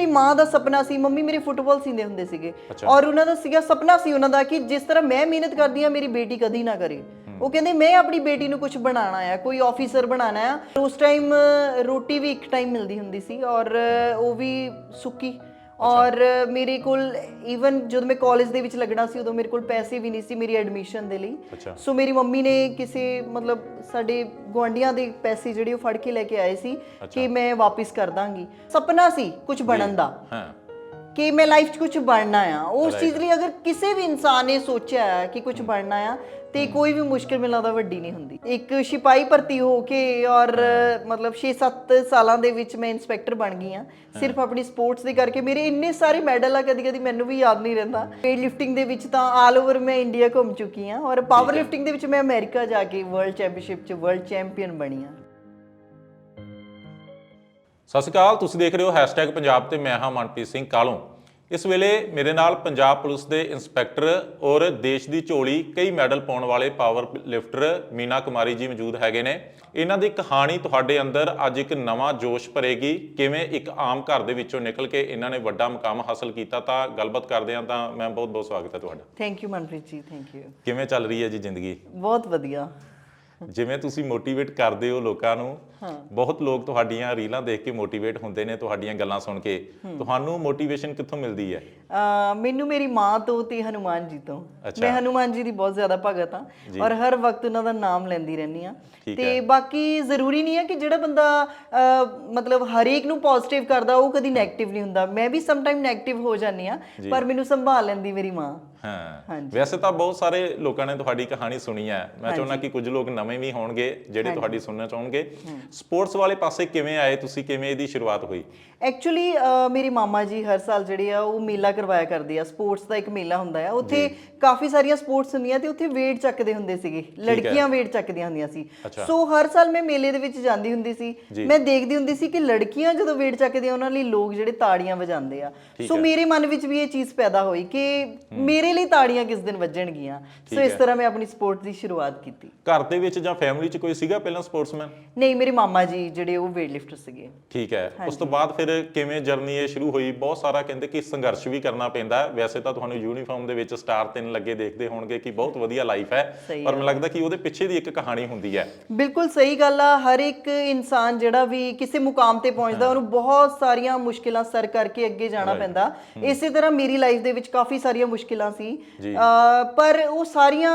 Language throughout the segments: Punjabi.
ਮੇਰੀ ਮਾਂ ਦਾ ਸੁਪਨਾ ਸੀ ਮੰਮੀ ਮੇਰੇ ਫੁੱਟਬਾਲ ਸੀਂਦੇ ਹੁੰਦੇ ਸੀਗੇ। ਔਰ ਉਹਨਾਂ ਦਾ ਸੀਗਾ ਸੁਪਨਾ ਸੀ ਉਹਨਾਂ ਦਾ ਕਿ ਜਿਸ ਤਰ੍ਹਾਂ ਮੈਂ ਮਿਹਨਤ ਕਰਦੀ ਆ ਮੇਰੀ ਬੇਟੀ ਕਦੀ ਨਾ ਕਰੇ। ਉਹ ਕਹਿੰਦੇ ਮੈਂ ਆਪਣੀ ਬੇਟੀ ਨੂੰ ਕੁਝ ਬਣਾਉਣਾ ਆ ਕੋਈ ਆਫੀਸਰ ਬਣਾਉਣਾ ਆ। ਉਸ ਟਾਈਮ ਰੋਟੀ ਵੀ ਇੱਕ ਟਾਈਮ ਮਿਲਦੀ ਹੁੰਦੀ ਸੀ ਔਰ ਉਹ ਵੀ ਸੁੱਕੀ। ਔਰ ਮੇਰੇ ਕੋਲ ਈਵਨ ਜਦੋਂ ਮੈਂ ਕਾਲਜ ਦੇ ਵਿੱਚ ਲੱਗਣਾ ਸੀ ਉਦੋਂ ਮੇਰੇ ਕੋਲ ਪੈਸੇ ਵੀ ਨਹੀਂ ਸੀ ਮੇਰੀ ਐਡਮਿਸ਼ਨ ਦੇ ਲਈ। ਸੋ ਮੇਰੀ ਮੰਮੀ ਨੇ ਕਿਸੇ ਮਤਲਬ ਸਾਡੇ ਗੁਆਂਢੀਆਂ ਦੇ ਪੈਸੇ ਜਿਹੜੇ ਉਹ ਫੜ ਕੇ ਲੈ ਕੇ ਆਏ ਸੀ ਕਿ ਮੈਂ ਵਾਪਿਸ ਕਰ ਦਾਂਗੀ। ਸੁਪਨਾ ਸੀ ਕੁਝ ਬਣਨ ਦਾ ਹਾਂ। ਕਿ ਮੈਂ ਲਾਈਫ 'ਚ ਕੁਝ ਬਣਨਾ ਆ। ਉਸ ਚੀਜ਼ ਲਈ ਅਗਰ ਕਿਸੇ ਵੀ ਇਨਸਾਨ ਨੇ ਸੋਚਿਆ ਹੈ ਕਿ ਕੁਝ ਬਣਨਾ ਆ ਤੇ ਕੋਈ ਵੀ ਮੁਸ਼ਕਿਲ ਮੈਨੂੰ ਲੱਗਦਾ ਵੱਡੀ ਨਹੀਂ ਹੁੰਦੀ। ਇੱਕ ਸਿਪਾਹੀ ਭਰਤੀ ਹੋ ਕੇ ਔਰ ਮਤਲਬ 6-7 ਸਾਲਾਂ ਦੇ ਵਿੱਚ ਮੈਂ ਇਨਸਪੈਕਟਰ ਬਣ ਗਈ ਆ ਸਿਰਫ ਆਪਣੀ ਸਪੋਰਟਸ ਦੇ ਕਰਕੇ ਮੇਰੇ ਇੰਨੇ ਸਾਰੇ ਮੈਡਲ ਆ ਕਦੀ ਕਦੀ ਮੈਨੂੰ ਵੀ ਯਾਦ ਨਹੀਂ ਰਹਿੰਦਾ। ਵੇਟ ਲਿਫਟਿੰਗ ਦੇ ਵਿੱਚ ਤਾਂ ਆਲ ਓਵਰ ਮੈਂ ਇੰਡੀਆ ਘੁੰਮ ਚੁੱਕੀ ਆ ਔਰ ਪਾਵਰ ਲਿਫਟਿੰਗ ਦੇ ਵਿੱਚ ਮੈਂ ਅਮਰੀਕਾ ਜਾ ਕੇ ਵਰਲਡ ਚੈਂਪੀਅਨਸ਼ਿਪ 'ਚ ਵਰਲਡ ਚੈਂਪੀਅਨ ਬਣੀ ਆ ਸਤਿ ਸ਼੍ਰੀ ਅਕਾਲ ਤੁਸੀਂ ਦੇਖ ਰਹੇ ਹੋ ਪੰਜਾਬ ਤੇ ਮੈਂ ਹਾਂ ਮਨਪ੍ਰੀਤ ਸਿੰਘ ਕਾਲੋਂ ਇਸ ਵੇਲੇ ਮੇਰੇ ਨਾਲ ਪੰਜਾਬ ਪੁਲਿਸ ਦੇ ਇੰਸਪੈਕਟਰ ਔਰ ਦੇਸ਼ ਦੀ ਝੋਲੀ ਕਈ ਮੈਡਲ ਪਾਉਣ ਵਾਲੇ ਪਾਵਰ ਲਿਫਟਰ ਮੀਨਾ ਕੁਮਾਰੀ ਜੀ ਮੌਜੂਦ ਹੈਗੇ ਨੇ। ਇਹਨਾਂ ਦੀ ਕਹਾਣੀ ਤੁਹਾਡੇ ਅੰਦਰ ਅੱਜ ਇੱਕ ਨਵਾਂ ਜੋਸ਼ ਭਰੇਗੀ। ਕਿਵੇਂ ਇੱਕ ਆਮ ਘਰ ਦੇ ਵਿੱਚੋਂ ਨਿਕਲ ਕੇ ਇਹਨਾਂ ਨੇ ਵੱਡਾ ਮੁਕਾਮ ਹਾਸਲ ਕੀਤਾ ਤਾਂ ਗੱਲਬਾਤ ਕਰਦੇ ਹਾਂ ਤਾਂ ਮੈਂ ਬਹੁਤ ਬਹੁਤ ਸਵਾਗਤ ਹੈ ਤੁਹਾਡਾ। Thank you Manpreet ji thank you ਕਿਵੇਂ ਚੱਲ ਰਹੀ ਹੈ ਜੀ ਜ਼ਿੰਦਗੀ? ਬਹੁਤ ਵਧੀਆ। ਜਿਵੇਂ ਤੁਸੀਂ ਮੋਟੀਵੇਟ ਕਰਦੇ ਹੋ ਲੋਕਾਂ ਨੂੰ ਬਹੁਤ ਲੋਕ ਤੁਹਾਡੀਆਂ ਰੀਲਾਂ ਦੇਖ ਕੇ ਮੋਟੀਵੇਟ ਹੁੰਦੇ ਨੇ ਤੁਹਾਡੀਆਂ ਗੱਲਾਂ ਸੁਣ ਕੇ। ਤੁਹਾਨੂੰ ਮੋਟੀਵੇਸ਼ਨ ਕਿੱਥੋਂ ਮਿਲਦੀ ਹੈ? ਮੈਨੂੰ ਮੇਰੀ ਮਾਂ ਤੋਂ ਤੇ ਹਨੂਮਾਨ ਜੀ ਤੋਂ। ਮੈਂ ਹਨੂਮਾਨ ਜੀ ਦੀ ਬਹੁਤ ਜ਼ਿਆਦਾ ਭਗਤ ਆ ਔਰ ਹਰ ਵਕਤ ਉਹਨਾਂ ਦਾ ਨਾਮ ਲੈਂਦੀ ਰਹਿੰਦੀ ਆ ਤੇ ਬਾਕੀ ਜ਼ਰੂਰੀ ਨਹੀਂ ਹੈ ਕਿ ਜਿਹੜਾ ਬੰਦਾ ਮਤਲਬ ਹਰੇਕ ਨੂੰ ਪੋਜ਼ਿਟਿਵ ਕਰਦਾ ਉਹ ਕਦੀ 네ਗੇਟਿਵ ਨਹੀਂ ਹੁੰਦਾ। ਮੈਂ ਵੀ ਸਮ ਟਾਈਮ 네ਗੇਟਿਵ ਹੋ ਜਾਂਦੀ ਆ ਪਰ ਮੈਨੂੰ ਸੰਭਾਲ ਲੈਂਦੀ ਮੇਰੀ ਮਾਂ। ਹਾਂ। ਵੈਸੇ ਤਾਂ ਬਹੁਤ ਸਾਰੇ ਲੋਕਾਂ ਨੇ ਤੁਹਾਡੀ ਕਹਾਣੀ ਸੁਣੀ ਹੈ। ਮੈਂ ਚਾਹੁੰਦਾ ਕਿ ਕੁਝ ਲੋਕ ਨਵੇਂ ਵੀ ਹੋਣਗੇ ਜਿਹੜੇ ਤੁਹਾਡੀ ਸੁਣਨਾ ਚਾਹਣਗੇ। ਸਪੋਰਟਸ ਵਾਲੇ ਪਾਸੇ ਕਿਵੇਂ ਆਏ? ਤੁਸੀਂ ਕਿਵੇਂ ਇਹਦੀ ਸ਼ੁਰੂਆਤ ਹੋਈ? ਐਕਚੁਅਲੀ ਮੇਰੀ ਮਾਮਾ ਜੀ ਹਰ ਸਾਲ ਜਿਹੜੇ ਆ ਉਹ ਮੇਲਾ ਕਰਵਾਇਆ ਕਰਦੇ ਆ। ਸਪੋਰਟਸ ਦਾ ਇੱਕ ਮੇਲਾ ਹੁੰਦਾ ਆ। ਉੱਥੇ ਕਾਫੀ ਸਾਰੀਆਂ ਸਪੋਰਟਸ ਹੁੰਦੀਆਂ ਤੇ ਉੱਥੇ weight ਚੱਕਦੇ ਹੁੰਦੇ ਸੀਗੇ। ਲੜਕੀਆਂ weight ਚੱਕਦੀਆਂ ਹੁੰਦੀਆਂ ਸੀ। ਸੋ ਹਰ ਸਾਲ ਮੈਂ ਮੇਲੇ ਦੇ ਵਿੱਚ ਜਾਂਦੀ ਹੁੰਦੀ ਸੀ। ਮੈਂ ਦੇਖਦੀ ਹੁੰਦੀ ਸੀ ਕਿ ਲੜਕੀਆਂ ਜਦੋਂ weight ਚੱਕਦੀਆਂ ਉਹਨਾਂ ਲਈ ਲੋਕ ਜਿਹੜੇ ਤਾੜੀਆਂ ਵਜਾਉਂਦੇ ਆ। ਸੋ ਮੇਰੇ ਮਨ ਵਿੱਚ ਵੀ ਇਹ ਚੀਜ਼ ਪੈਦਾ ਹੋਈ ਕਿ ਮੇਰੇ ਲਈ ਤਾੜੀਆਂ ਕਿਸ ਦਿਨ ਵੱਜਣਗੀਆਂ? ਸੋ ਇਸ ਤਰ੍ਹਾਂ ਮੈਂ ਆਪਣੀ ਸਪੋਰਟ ਦੀ ਸ਼ੁਰੂਆਤ ਕੀਤੀ। ਘਰ ਦੇ ਵਿੱਚ ਜਾਂ ਫੈਮਿਲੀ 'ਚ ਕੋਈ ਸੀਗਾ ਪਹਿਲਾਂ ਸਪੋਰਟਸਮੈਨ? ਨਹੀਂ ਮੇਰੇ ਮਾਮਾ ਜੀ ਜਿਹੜੇ ਉਹ weight lifter ਸੀਗੇ। ਠੀਕ ਹੈ। ਉਸ ਤੋਂ ਬਾਅਦ ਫਿਰ ਕਿਵੇਂ ਜਰਨੀ ਇਹ ਸ਼ੁਰੂ ਹੋਈ? ਬਹੁਤ ਸਾਰਾ ਕਹਿੰਦੇ ਕਿ ਸੰਘਰਸ਼ ਵੀ ਕਰਨਾ ਪੈਂਦਾ। ਵੈਸੇ ਤਾਂ ਤੁਹਾਨੂੰ ਯੂਨੀਫਾਰਮ ਦੇ ਵਿੱਚ ਸਟਾਰ ਤਿੰਨ ਲੱਗੇ ਦੇਖਦੇ ਹੋਣਗੇ ਕਿ ਬਹੁਤ ਵਧੀਆ ਲਾਈਫ ਹੈ। ਪਰ ਮੈਨੂੰ ਲੱਗਦਾ ਕਿ ਉਹਦੇ ਪਿੱਛੇ ਦੀ ਇੱਕ ਕਹਾਣੀ ਹੁੰਦੀ ਹੈ। ਬਿਲਕੁਲ ਸਹੀ ਗੱਲ ਆ। ਹਰ ਇੱਕ ਇਨਸਾਨ ਜਿਹੜਾ ਵੀ ਕਿਸੇ ਮੁਕਾਮ ਤੇ ਪਹੁੰਚਦਾ ਉਹਨੂੰ ਬਹੁਤ ਸਾਰੀਆਂ ਮੁਸ਼ਕਿਲਾਂ ਸਰ ਕਰਕੇ ਅੱਗੇ ਜਾਣਾ ਪੈਂਦਾ। ਇਸੇ ਤਰ੍ਹਾਂ ਮੇਰੀ ਲਾਈਫ ਦੇ ਵਿੱਚ ਕਾਫੀ ਸਾਰੀਆਂ ਮੁਸ਼ਕਿਲਾਂ ਸੀ। ਪਰ ਉਹ ਸਾਰੀਆਂ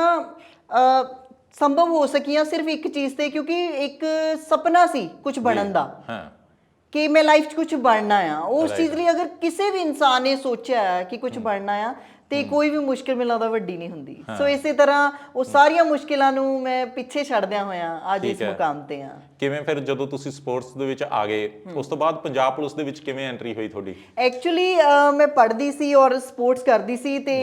ਸੰਭਵ ਹੋ ਸਕੀਆਂ ਸਿਰਫ ਇੱਕ ਚੀਜ਼ ਤੇ ਕਿਉਂਕਿ ਇੱਕ ਸੁਪਨਾ ਸੀ ਕੁਝ ਬਣਨ ਦਾ। ਹਾਂ। ਕਿ ਮੈਂ ਲਾਈਫ 'ਚ ਕੁਝ ਬਣਨਾ ਆ। ਉਸ ਚੀਜ਼ ਲਈ ਅਗਰ ਕਿਸੇ ਵੀ ਇਨਸਾਨ ਨੇ ਸੋਚਿਆ ਹੈ ਕਿ ਕੁਝ ਬਣਨਾ ਆ ਤੇ ਕੋਈ ਵੀ ਮੁਸ਼ਕਿਲ ਮੈਨੂੰ ਲੱਗਦਾ ਵੱਡੀ ਨਹੀਂ ਹੁੰਦੀ। ਸੋ ਇਸੇ ਤਰ੍ਹਾਂ ਉਹ ਸਾਰੀਆਂ ਮੁਸ਼ਕਿਲਾਂ ਨੂੰ ਮੈਂ ਪਿੱਛੇ ਛੱਡਦਿਆਂ ਹੋਇਆਂ ਅੱਜ ਇਸ ਮੁਕਾਮ ਤੇ ਆ ਕਿਵੇਂ ਫਿਰ ਜਦੋਂ ਤੁਸੀਂ ਸਪੋਰਟਸ ਦੇ ਵਿੱਚ ਆ ਗਏ ਉਸ ਤੋਂ ਬਾਅਦ ਪੰਜਾਬ ਪੁਲਿਸ ਦੇ ਵਿੱਚ ਕਿਵੇਂ ਐਂਟਰੀ ਹੋਈ ਤੁਹਾਡੀ? ਐਕਚੁਅਲੀ ਮੈਂ ਪੜ੍ਹਦੀ ਸੀ ਔਰ ਸਪੋਰਟਸ ਕਰਦੀ ਸੀ ਤੇ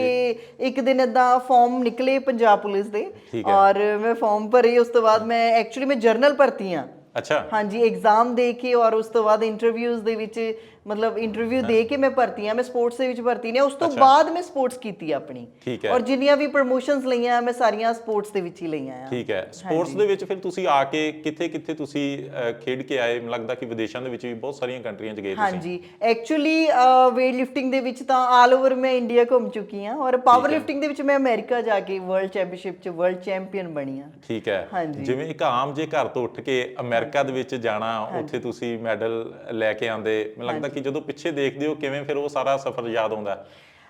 ਇੱਕ ਦਿਨ ਇਦਾਂ ਫਾਰਮ ਨਿਕਲੇ ਪੰਜਾਬ ਪੁਲਿਸ ਦੇ ਔਰ ਮੈਂ ਫਾਰਮ ਭਰੇ ਉਸ ਤੋਂ ਬਾਅਦ ਮੈਂ ਐਕਚੁਅਲੀ ਮੈਂ ਜਰਨਲ ਭਰਤੀ ਆ ਅੱਛਾ। ਹਾਂਜੀ ਐਗਜ਼ਾਮ ਦੇ ਕੇ ਔਰ ਉਸ ਤੋਂ ਬਾਅਦ ਇੰਟਰਵਿਊਜ਼ ਦੇ ਵਿੱਚ ਮਤਲਬ ਇੰਟਰਵਿਊ ਦੇ ਕੇ ਮੈਂ ਭਰਤੀ ਆ ਮੈਂ ਸਪੋਰਟਸ ਦੇ ਵਿੱਚ ਭਰਤੀ ਨੇ ਉਸ ਤੋਂ ਬਾਅਦ ਮੈਂ ਸਪੋਰਟਸ ਕੀਤੀ ਆਪਣੀ। ਔਰ ਜਿੰਨੀਆਂ ਵੀ ਪ੍ਰੋਮੋਸ਼ਨਸ ਲਈਆਂ ਮੈਂ ਸਾਰੀਆਂ ਸਪੋਰਟਸ ਦੇ ਵਿੱਚ ਹੀ ਲਈਆਂ ਆ। ਠੀਕ ਹੈ। ਸਪੋਰਟਸ ਦੇ ਵਿੱਚ ਫਿਰ ਤੁਸੀਂ ਆ ਕੇ ਕਿੱਥੇ ਕਿੱਥੇ ਤੁਸੀਂ ਖੇਡ ਕੇ ਆਏ? ਮੈਨੂੰ ਲੱਗਦਾ ਕਿ ਵਿਦੇਸ਼ਾਂ ਦੇ ਵਿੱਚ ਵੀ ਬਹੁਤ ਸਾਰੀਆਂ ਕੰਟਰੀਆਂ 'ਚ ਗਏ ਤੁਸੀਂ। ਹਾਂਜੀ। ਐਕਚੁਅਲੀ weight lifting ਦੇ ਵਿੱਚ ਤਾਂ ਆਲ ਓਵਰ ਮੈਂ ਇੰਡੀਆ ਘੁੰਮ ਚੁੱਕੀ ਆ ਔਰ ਪਾਵਰ ਲਿਫਟਿੰਗ ਦੇ ਵਿੱਚ ਮੈਂ ਅਮਰੀਕਾ ਜਾ ਕੇ ਵਰਲਡ ਚੈਂਪੀਅਨਸ਼ਿਪ 'ਚ ਵਰਲਡ ਚੈਂਪੀਅਨ ਬਣੀ ਆ ਠੀਕ ਹੈ। ਜਿਵੇਂ ਇੱਕ ਆਮ ਜੇ ਘਰ ਤੋਂ ਉੱਠ ਕੇ ਅਮਰੀਕਾ ਦੇ ਵਿੱਚ ਜਾਣਾ ਉੱਥੇ ਤੁਸੀਂ ਮੈਡਲ ਲੈ ਕੇ ਆਂਦੇ ਮੈਨੂੰ ਲੱਗਦਾ ਕਿ ਜਦੋਂ ਪਿੱਛੇ ਦੇਖਦੇ ਹੋ ਕਿਵੇਂ ਫਿਰ ਉਹ ਸਾਰਾ ਸਫ਼ਰ ਯਾਦ ਆਉਂਦਾ ਹੈ?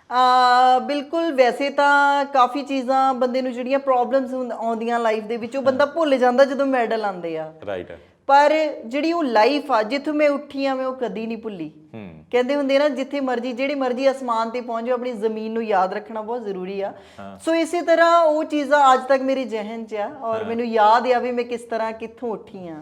ਆ ਬਿਲਕੁਲ ਵੈਸੇ ਤਾਂ ਕਾਫੀ ਚੀਜ਼ਾਂ ਬੰਦੇ ਨੂੰ ਜਿਹੜੀਆਂ ਪ੍ਰੋਬਲਮਸ ਆਉਂਦੀਆਂ ਲਾਈਫ ਦੇ ਵਿੱਚ ਉਹ ਬੰਦਾ ਭੁੱਲ ਜਾਂਦਾ ਜਦੋਂ ਮੈਡਲ ਆਉਂਦੇ ਆ। ਰਾਈਟ ਪਰ ਜਿਹੜੀ ਉਹ ਲਾਈਫ ਆ ਜਿੱਥੋਂ ਮੈਂ ਉੱਠੀ ਆ ਮੈਂ ਉਹ ਕਦੀ ਨਹੀਂ ਭੁੱਲੀ। ਕਹਿੰਦੇ ਹੁੰਦੇ ਨਾ ਜਿੱਥੇ ਮਰਜ਼ੀ ਜਿਹੜੀ ਮਰਜ਼ੀ ਅਸਮਾਨ ਤੇ ਪਹੁੰਚ ਜਾਓ ਆਪਣੀ ਜ਼ਮੀਨ ਨੂੰ ਯਾਦ ਰੱਖਣਾ ਬਹੁਤ ਜ਼ਰੂਰੀ ਆ। ਸੋ ਇਸੇ ਤਰ੍ਹਾਂ ਉਹ ਚੀਜ਼ਾਂ ਅੱਜ ਤੱਕ ਮੇਰੇ ਜ਼ਿਹਨ 'ਚ ਆ ਔਰ ਮੈਨੂੰ ਯਾਦ ਆ ਵੀ ਮੈਂ ਕਿਸ ਤਰ੍ਹਾਂ ਕਿੱਥੋਂ ਉੱਠੀ ਆ।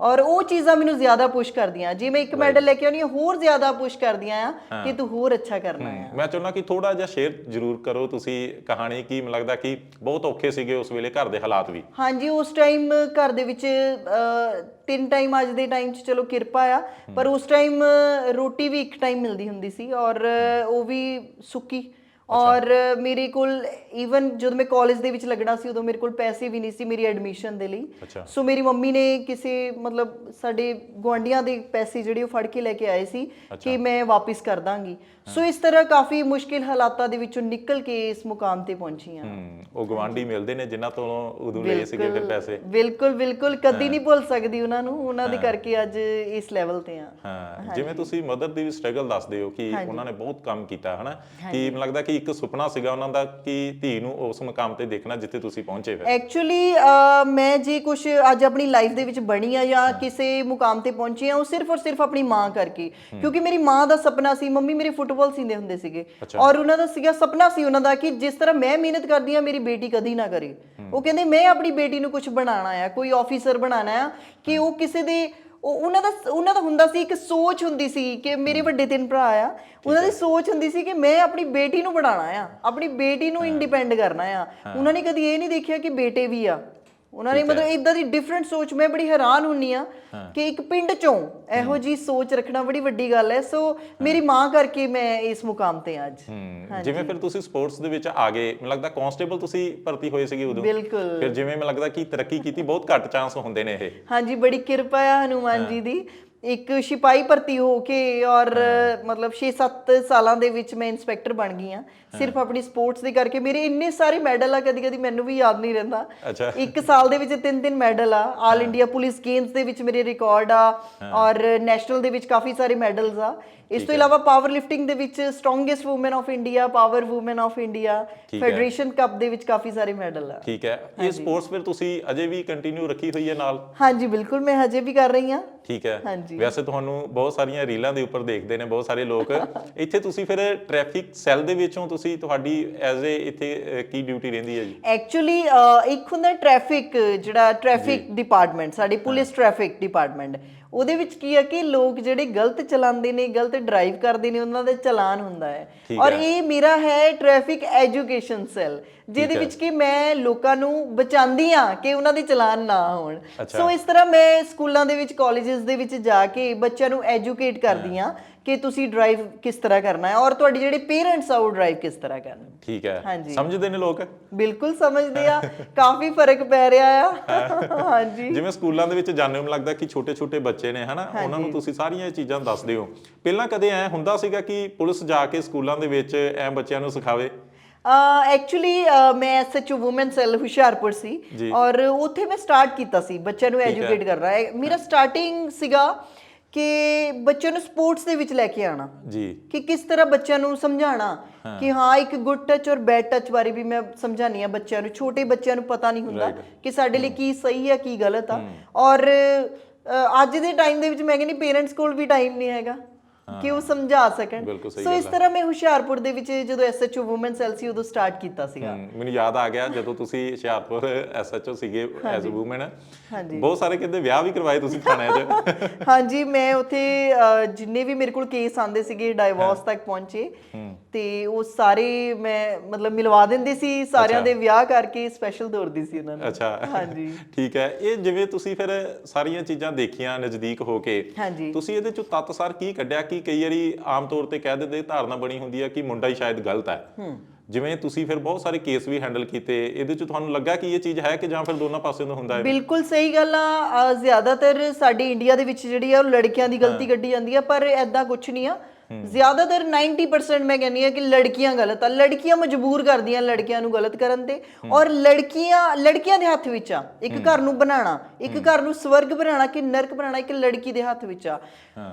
ਔਰ ਉਹ ਚੀਜ਼ਾਂ ਮੈਨੂੰ ਜ਼ਿਆਦਾ ਪੁਸ਼ ਕਰਦੀਆਂ। ਜੇ ਮੈਂ ਇੱਕ ਮੈਡਲ ਲੈ ਕੇ ਆਉਣੀ ਆ ਹੋਰ ਜ਼ਿਆਦਾ ਪੁਸ਼ ਕਰਦੀਆਂ ਆ ਕਿ ਤੂੰ ਹੋਰ ਅੱਛਾ ਕਰਨਾ ਆ। ਮੈਂ ਚਾਹੁੰਦਾ ਕਿ ਥੋੜਾ ਜਿਹਾ ਸ਼ੇਅਰ ਜ਼ਰੂਰ ਕਰੋ ਤੁਸੀਂ ਕਹਾਣੀ ਕੀ ਮੈਨੂੰ ਲੱਗਦਾ ਕਿ ਬਹੁਤ ਔਖੇ ਸੀਗੇ ਉਸ ਵੇਲੇ ਘਰ ਦੇ ਹਾਲਾਤ ਵੀ। ਹਾਂਜੀ ਉਸ ਟਾਈਮ ਘਰ ਦੇ ਵਿੱਚ ਤਿੰਨ ਟਾਈਮ ਅੱਜ ਦੇ ਟਾਈਮ 'ਚ ਚਲੋ ਕਿਰਪਾ ਆ ਪਰ ਉਸ ਟਾਈਮ ਰੋਟੀ ਵੀ ਇੱਕ ਟਾਈਮ ਮਿਲਦੀ ਹੁੰਦੀ ਸੀ ਔਰ ਉਹ ਵੀ ਸੁੱਕੀ ਔਰ ਮੇਰੇ ਕੋਲ ਈਵਨ ਜਦੋਂ ਮੈਂ ਕਾਲਜ ਦੇ ਵਿੱਚ ਲੱਗਣਾ ਸੀ ਉਦੋਂ ਮੇਰੇ ਕੋਲ ਪੈਸੇ ਵੀ ਨਹੀਂ ਸੀ ਮੇਰੀ ਐਡਮਿਸ਼ਨ ਦੇ ਲਈ। ਸੋ ਮੇਰੀ ਮੰਮੀ ਨੇ ਕਿਸੇ ਮਤਲਬ ਸਾਡੇ ਗੁਆਂਢੀਆਂ ਦੇ ਪੈਸੇ ਜਿਹੜੇ ਉਹ ਫੜ ਕੇ ਲੈ ਕੇ ਆਏ ਸੀ ਕਿ ਮੈਂ ਵਾਪਿਸ ਕਰ ਦਾਂਗੀ। ਸੋ ਇਸ ਤਰ੍ਹਾਂ ਕਾਫੀ ਮੁਸ਼ਕਿਲ ਹਾਲਾਤਾਂ ਦੇ ਵਿੱਚੋਂ ਨਿਕਲ ਕੇ ਇਸ ਮੁਕਾਮ ਤੇ ਪਹੁੰਚੀ ਹਾਂ ਹੂੰ ਉਹ ਗਵਾਂਢੀ ਮਿਲਦੇ ਨੇ ਜਿਨ੍ਹਾਂ ਤੋਂ ਉਦੋਂ ਲਏ ਸੀਗੇ ਫਿਰ ਪੈਸੇ। ਬਿਲਕੁਲ ਬਿਲਕੁਲ। ਕਦੀ ਨਹੀਂ ਭੁੱਲ ਸਕਦੀ ਉਹਨਾਂ ਨੂੰ ਉਹਨਾਂ ਦੇ ਕਰਕੇ ਅੱਜ ਇਸ ਲੈਵਲ ਤੇ ਆ ਹਾਂ ਜਿਵੇਂ ਤੁਸੀਂ ਮਦਰ ਦੀ ਵੀ ਸਟਰਗਲ ਦੱਸਦੇ ਹੋ ਕਿ ਉਹਨਾਂ ਨੇ ਬਹੁਤ ਕੰਮ ਕੀਤਾ ਹਨਾ? ਕਿ ਮੈਨੂੰ ਲੱਗਦਾ ਕਿ ਇੱਕ ਸੁਪਨਾ ਸੀਗਾ ਉਹਨਾਂ ਦਾ ਕਿ ਧੀ ਨੂੰ ਉਸ ਮੁਕਾਮ ਤੇ ਦੇਖਣਾ ਜਿੱਥੇ ਤੁਸੀਂ ਪਹੁੰਚੇ ਫਿਰ। ਐਕਚੁਅਲੀ ਮੈਂ ਜੇ ਕੁਝ ਅੱਜ ਆਪਣੀ ਲਾਈਫ ਦੇ ਵਿੱਚ ਬਣੀ ਆ ਜਾਂ ਕਿਸੇ ਮੁਕਾਮ ਤੇ ਪਹੁੰਚੀ ਆ ਉਹ ਸਿਰਫ ਔਰ ਸਿਰਫ ਆਪਣੀ ਮਾਂ ਕਰਕੇ। ਕਿਉਂਕਿ ਮੇਰੀ ਮਾਂ ਦਾ ਸੁਪਨਾ ਸੀ ਮੰਮੀ ਮੇਰੇ ਫੁੱਟਬਾਲ ਸੀਂਦੇ ਹੁੰਦੇ ਸੀਗੇ। ਔਰ ਉਹਨਾਂ ਦਾ ਸੀਗਾ ਸੁਪਨਾ ਸੀ ਉਹਨਾਂ ਦਾ ਕਿ ਜਿਸ ਤਰ੍ਹਾਂ ਮੈਂ ਮਿਹਨਤ ਕਰਦੀ ਆ ਮੇਰੀ ਬੇਟੀ ਕਦੀ ਨਾ ਕਰੇ। ਉਹ ਕਹਿੰਦੇ ਮੈਂ ਆਪਣੀ ਬੇਟੀ ਨੂੰ ਕੁਝ ਬਣਾਉਣਾ ਆ ਕੋਈ ਆਫੀਸਰ ਬਣਾਉਣਾ ਆ ਕਿ ਉਹ ਕਿਸੇ ਦੇ ਉਹ ਉਹਨਾਂ ਦਾ ਉਹਨਾਂ ਦਾ ਹੁੰਦਾ ਸੀ ਇੱਕ ਸੋਚ ਹੁੰਦੀ ਸੀ ਕਿ ਮੇਰੇ ਵੱਡੇ ਤਿੰਨ ਭਰਾ ਆ ਉਹਨਾਂ ਦੀ ਸੋਚ ਹੁੰਦੀ ਸੀ ਕਿ ਮੈਂ ਆਪਣੀ ਬੇਟੀ ਨੂੰ ਬਣਾਉਣਾ ਆ ਆਪਣੀ ਬੇਟੀ ਨੂੰ ਇੰਡੀਪੈਂਡ ਕਰਨਾ ਆ। ਉਹਨਾਂ ਨੇ ਕਦੀ ਇਹ ਨਹੀਂ ਦੇਖਿਆ ਕਿ ਬੇਟੇ ਵੀ ਆ। ਉਹਨਾਂ ਨੇ ਮਤਲਬ ਇਦਾਂ ਦੀ ਡਿਫਰੈਂਟ ਸੋਚ ਮੈਂ ਬੜੀ ਹੈਰਾਨ ਹੁੰਨੀ ਆ ਕਿ ਇੱਕ ਪਿੰਡ ਚੋਂ ਇਹੋ ਜੀ ਸੋਚ ਰੱਖਣਾ ਬੜੀ ਵੱਡੀ ਗੱਲ ਹੈ। ਸੋ ਮੇਰੀ ਮਾਂ ਕਰਕੇ ਮੈਂ ਇਸ ਮੁਕਾਮ ਤੇ ਅੱਜ। ਜਿਵੇਂ ਫਿਰ ਤੁਸੀਂ ਸਪੋਰਟਸ ਦੇ ਵਿੱਚ ਆ ਗਏ ਮੈਨੂੰ ਲੱਗਦਾ ਕਾਂਸਟੇਬਲ ਤੁਸੀਂ ਭਰਤੀ ਹੋਏ ਸੀਗੇ ਉਦੋਂ। ਬਿਲਕੁਲ। ਫਿਰ ਜਿਵੇਂ ਮੈਨੂੰ ਲੱਗਦਾ ਕਿ ਤਰੱਕੀ ਕੀਤੀ ਬਹੁਤ ਘੱਟ ਚਾਂਸ ਹੁੰਦੇ ਨੇ ਇਹ। ਹਾਂਜੀ ਬੜੀ ਕਿਰਪਾ ਆ ਹਨੂਮਾਨ ਜੀ ਦੀ। ਇੱਕ ਸਿਪਾਹੀ ਭਰਤੀ ਹੋ ਕੇ ਔਰ ਮਤਲਬ 6-7 ਸਾਲਾਂ ਦੇ ਵਿੱਚ ਮੈਂ ਇਨਸਪੈਕਟਰ ਬਣ ਗਈ ਆ ਸਿਰਫ ਆਪਣੀ ਸਪੋਰਟਸ ਦੇ ਕਰਕੇ ਮੇਰੇ ਇੰਨੇ ਸਾਰੇ ਮੈਡਲ ਆ ਕਦੀ ਕਦੀ ਮੈਨੂੰ ਵੀ ਯਾਦ ਨਹੀਂ ਰਹਿੰਦਾ। ਇੱਕ ਸਾਲ ਦੇ ਵਿੱਚ ਤਿੰਨ ਤਿੰਨ ਮੈਡਲ ਆ। ਆਲ ਇੰਡੀਆ ਪੁਲਿਸ ਗੇਮਸ ਦੇ ਵਿੱਚ ਮੇਰੇ ਰਿਕਾਰਡ ਆ ਔਰ ਨੈਸ਼ਨਲ ਦੇ ਵਿੱਚ ਕਾਫੀ ਸਾਰੇ ਮੈਡਲਸ ਆ। ਇਸ ਤੋਂ ਇਲਾਵਾ ਪਾਵਰ ਲਿਫਟਿੰਗ ਦੇ ਵਿੱਚ strongest woman of India power woman of India federation cup ਦੇ ਵਿੱਚ ਕਾਫੀ ਸਾਰੇ ਮੈਡਲ ਆ। ਠੀਕ ਹੈ। ਇਹ ਸਪੋਰਟਸ ਫਿਰ ਤੁਸੀਂ ਅਜੇ ਵੀ ਕੰਟੀਨਿਊ ਰੱਖੀ ਹੋਈ ਹੈ ਨਾਲ? ਹਾਂਜੀ ਬਿਲਕੁਲ ਮੈਂ ਹਜੇ ਵੀ ਕਰ ਰਹੀ ਹਾਂ। ਠੀਕ ਹੈ। ਹਾਂਜੀ। ਵੈਸੇ ਤੁਹਾਨੂੰ ਬਹੁਤ ਸਾਰੀਆਂ ਰੀਲਾਂ ਦੇ ਉੱਪਰ ਦੇਖਦੇ ਨੇ ਬਹੁਤ ਸਾਰੇ ਲੋਕ। ਇੱਥੇ ਤੁਸੀਂ ਫਿਰ ਟ੍ਰੈਫਿਕ ਸੈੱਲ ਦੇ ਵਿੱਚੋਂ ਤੁਸੀਂ ਤੁਹਾਡੀ ਐਜ਼ ਏ ਇੱਥੇ ਕੀ ਡਿਊਟੀ ਰਹਿੰਦੀ ਹੈ ਜੀ? ਐਕਚੁਅਲੀ ਇੱਕ ਹੁੰਦਾ ਟ੍ਰੈਫਿਕ ਜਿਹੜਾ ਟ੍ਰੈਫਿਕ ਡਿਪਾਰਟਮੈਂਟ ਸਾਡੀ ਪੁਲਿਸ ਟ੍ਰੈਫਿਕ ਡਿਪਾਰਟਮੈਂਟ ਉਹਦੇ ਵਿੱਚ ਕੀ ਹੈ ਕਿ ਲੋਕ ਜਿਹੜੇ ਗਲਤ ਚਲਾਉਂਦੇ ਨੇ ਗਲਤ ਡਰਾਈਵ ਕਰਦੇ ਨੇ ਉਹਨਾਂ ਦਾ ਚਲਾਨ ਹੁੰਦਾ ਹੈ ਔਰ। ਇਹ ਮੇਰਾ ਹੈ ਟ੍ਰੈਫਿਕ ਐਜੂਕੇਸ਼ਨ ਸੈੱਲ ਜਿਹਦੇ ਵਿੱਚ ਕਿ ਮੈਂ ਲੋਕਾਂ ਨੂੰ ਬਚਾਉਂਦੀ ਆ ਕਿ ਉਹਨਾਂ ਦੇ ਚਲਾਨ ਨਾ ਹੋਣ। ਸੋ ਇਸ ਤਰ੍ਹਾਂ ਮੈਂ ਸਕੂਲਾਂ ਦੇ ਵਿੱਚ ਕਾਲਜਸ ਦੇ ਵਿੱਚ ਜਾ ਕੇ ਬੱਚਿਆਂ ਨੂੰ ਐਜੂਕੇਟ ਕਰਦੀ ਆ ਕਿ ਤੁਸੀਂ ਡਰਾਈਵ ਕਿਸ ਤਰ੍ਹਾਂ ਕਰਨਾ ਹੈ ਔਰ ਤੁਹਾਡੇ ਜਿਹੜੇ ਪੇਰੈਂਟਸ ਆ ਉਹ ਡਰਾਈਵ ਕਿਸ ਤਰ੍ਹਾਂ ਕਰਨਾ ਠੀਕ ਹੈ। ਹਾਂਜੀ। ਸਮਝਦੇ ਨੇ ਲੋਕ? ਬਿਲਕੁਲ ਸਮਝਦੇ ਆ। ਕਾਫੀ ਫ਼ਰਕ ਪੈ ਰਿਹਾ ਆ। ਹਾਂਜੀ। ਜਿਵੇਂ ਸਕੂਲਾਂ ਦੇ ਵਿੱਚ ਜਾਣੇ ਨੂੰ ਲੱਗਦਾ ਕਿ ਛੋਟੇ ਛੋਟੇ ਬੱਚੇ ਨੇ ਹਨਾ? ਉਹਨਾਂ ਨੂੰ ਤੁਸੀਂ ਸਾਰੀਆਂ ਇਹ ਚੀਜ਼ਾਂ ਦੱਸਦੇ ਹੋ ਪਹਿਲਾਂ ਕਦੇ ਐ ਹੁੰਦਾ ਸੀਗਾ ਕਿ ਪੁਲਿਸ ਜਾ ਕੇ ਸਕੂਲਾਂ ਦੇ ਵਿੱਚ ਐ ਬੱਚਿਆਂ ਨੂੰ ਸਿਖਾਵੇ? ਐਕਚੁਅਲੀ ਮੈਂ ਐਸਐਚਓ ਔਮਨ ਸੈੱਲ ਹੁਸ਼ਿਆਰਪੁਰ ਸੀ ਜੀ। ਔਰ ਉੱਥੇ ਮੈਂ ਸਟਾਰਟ ਕੀਤਾ ਸੀ। ਬੱਚਿਆਂ ਨੂੰ ਐਜੂਕੇਟ ਕਰਨਾ। ਹੈ ਮੇਰਾ ਸਟਾਰਟਿੰਗ ਸੀਗਾ ਕਿ ਬੱਚਿਆਂ ਨੂੰ ਸਪੋਰਟਸ ਦੇ ਵਿੱਚ ਲੈ ਕੇ ਆਣਾ। ਜੀ। ਕਿ ਕਿਸ ਤਰ੍ਹਾਂ ਬੱਚਿਆਂ ਨੂੰ ਸਮਝਾਉਣਾ। ਕਿ ਹਾਂ ਇੱਕ ਗੁੱਡ ਟੱਚ ਔਰ ਬੈਡ ਟੱਚ ਬਾਰੇ ਵੀ ਮੈਂ ਸਮਝਾਨੀ ਆ ਬੱਚਿਆਂ ਨੂੰ। ਛੋਟੇ ਬੱਚਿਆਂ ਨੂੰ ਪਤਾ ਨਹੀਂ ਹੁੰਦਾ ਕਿ ਸਾਡੇ ਲਈ ਕੀ ਸਹੀ ਹੈ ਕੀ ਗਲਤ ਆ। ਔਰ ਅੱਜ ਦੇ ਟਾਈਮ ਦੇ ਵਿੱਚ ਮੈਂ ਕਹਿੰਦੀ ਪੇਰੈਂਟਸ ਕੋਲ ਵੀ ਟਾਈਮ ਨਹੀਂ ਹੈਗਾ। ਕਿ ਉਹ ਸਮਝਾ ਸਕਣ। ਸੋ ਇਸ ਤਰ੍ਹਾਂ ਮੈਂ ਹੁਸ਼ਿਆਰਪੁਰ ਦੇ ਵਿੱਚ ਜਦੋਂ ਐਸਐਚਓ ਔਮਨ ਸੈਲ ਸੀ ਉਦੋਂ ਸਟਾਰਟ ਕੀਤਾ ਸੀਗਾ। ਮੈਨੂੰ ਯਾਦ ਆ ਗਿਆ ਜਦੋਂ ਤੁਸੀਂ ਹੁਸ਼ਿਆਰਪੁਰ ਐਸਐਚਓ ਸੀਗੇ ਐਜ਼ ਅ ਔਮਨ ਹਾਂਜੀ। ਬਹੁਤ ਸਾਰੇ ਕਹਿੰਦੇ ਵਿਆਹ ਵੀ ਕਰਵਾਏ ਤੁਸੀਂ ਥਾਣਿਆਂ 'ਚ। ਹਾਂਜੀ ਮੈਂ ਉੱਥੇ ਜਿੰਨੇ ਵੀ ਮੇਰੇ ਕੋਲ ਕੇਸ ਆਂਦੇ ਸੀਗੇ ਡਾਈਵੋਰਸ ਤੱਕ ਪਹੁੰਚੇ ਤੇ ਉਹ ਸਾਰੇ ਮੈਂ ਮਤਲਬ ਮਿਲਵਾ ਦਿੰਦੀ ਸੀ ਸਾਰਿਆਂ ਦੇ ਵਿਆਹ ਕਰਕੇ ਸਪੈਸ਼ਲ ਦੌੜਦੀ ਸੀ ਉਹਨਾਂ ਨੂੰ। ਅੱਛਾ। ਹਾਂਜੀ। ਠੀਕ ਹੈ। ਇਹ ਜਿਵੇਂ ਤੁਸੀਂ ਫਿਰ ਸਾਰੀਆਂ ਚੀਜ਼ਾਂ ਦੇਖੀਆਂ ਨਜ਼ਦੀਕ ਹੋ ਕੇ ਤੁਸੀਂ ਇਹਦੇ ਚੋਂ ਤੱਤਸਰ ਕੀ ਕੱਢਿਆ? ਕਿ ਕਈ ਵਾਰੀ ਆਮ ਤੌਰ ਤੇ ਕਹਿ ਦਿੰਦੇ ਧਾਰਨਾ ਬਣੀ ਹੁੰਦੀ ਹੈ ਕਿ ਮੁੰਡਾ ਹੀ ਸ਼ਾਇਦ ਗਲਤ ਹੈ। ਜਿਵੇਂ ਤੁਸੀਂ ਫਿਰ ਬਹੁਤ ਸਾਰੇ ਕੇਸ ਵੀ ਹੈਂਡਲ ਕੀਤੇ ਇਹਦੇ ਚ ਤੁਹਾਨੂੰ ਲੱਗਾ ਕਿ ਇਹ ਚੀਜ਼ ਹੈ ਕਿ ਜਾਂ ਫਿਰ ਦੋਨਾਂ ਪਾਸੇ ਤੋਂ ਹੁੰਦਾ ਹੈ? ਬਿਲਕੁਲ ਸਹੀ ਗੱਲ ਆ। ਜ਼ਿਆਦਾਤਰ ਸਾਡੀ ਇੰਡੀਆ ਦੇ ਵਿੱਚ ਜਿਹੜੀ ਆ ਉਹ ਲੜਕੀਆਂ ਦੀ ਗਲਤੀ ਕੱਢੀ ਜਾਂਦੀ ਆ ਪਰ ਐਦਾਂ ਕੁਝ ਨਹੀਂ ਆ। ਜ਼ਿਆਦਾਤਰ 90% ਮੈਂ ਕਹਿੰਦੀ ਆ ਕਿ ਲੜਕੀਆਂ ਗਲਤ ਆ। ਲੜਕੀਆਂ ਮਜਬੂਰ ਕਰਦੀਆਂ ਲੜਕਿਆਂ ਨੂੰ ਗਲਤ ਕਰਨ ਤੇ। ਔਰ ਲੜਕੀਆਂ ਲੜਕੀਆਂ ਦੇ ਹੱਥ ਵਿੱਚ ਆ। ਇੱਕ ਘਰ ਨੂੰ ਬਣਾਉਣਾ ਇੱਕ ਘਰ ਨੂੰ ਸਵਰਗ ਬਣਾਉਣਾ ਕਿ ਨਰਕ ਬਣਾਉਣਾ ਇੱਕ ਲੜਕੀ ਦੇ ਹੱਥ ਵਿੱਚ ਆ।